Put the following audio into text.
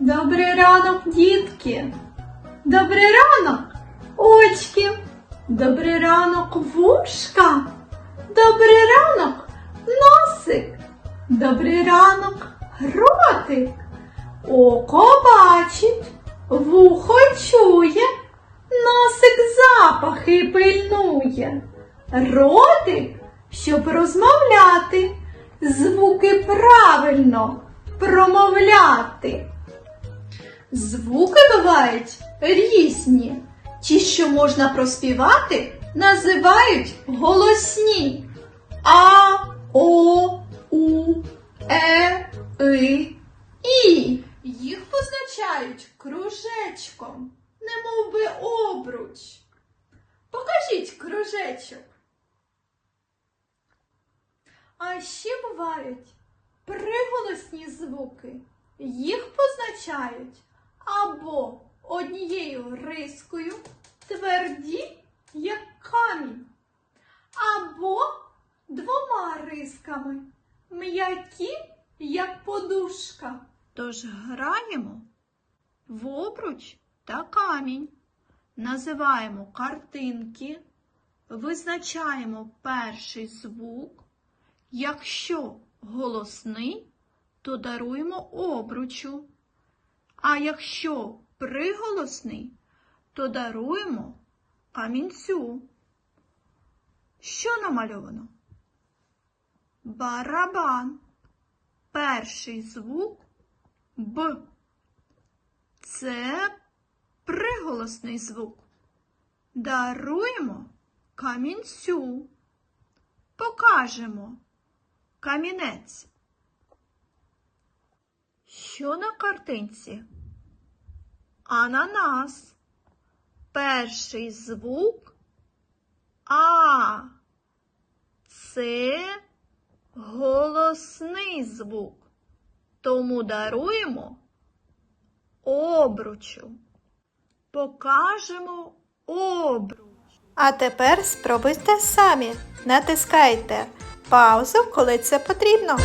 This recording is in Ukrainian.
Добрий ранок, дітки. Добрий ранок, очки. Добрий ранок, вушка. Добрий ранок, носик. Добрий ранок, ротик. Око бачить, вухо чує, носик запахи пильнує. Ротик, щоб розмовляти, звуки правильно промовляти. Звуки бувають різні. Ті, що можна проспівати, називають голосні. А, О, У, Е, И, І. Їх позначають кружечком, немов би обруч. Покажіть кружечок. А ще бувають приголосні звуки. Їх позначають або однією рискою, тверді, як камінь, або двома рисками, м'які, як подушка. Тож граємо в обруч та камінь, називаємо картинки, визначаємо перший звук. Якщо голосний, то даруємо обручу. А якщо приголосний, то даруємо камінцю. Що намальовано? Барабан. Перший звук Б. Це приголосний звук. Даруємо камінцю. Покажемо камінець. Що на картинці? Ананас. Перший звук А. Це голосний звук. Тому даруємо обручу. Покажемо обруч. А тепер спробуйте самі. Натискайте паузу, коли це потрібно.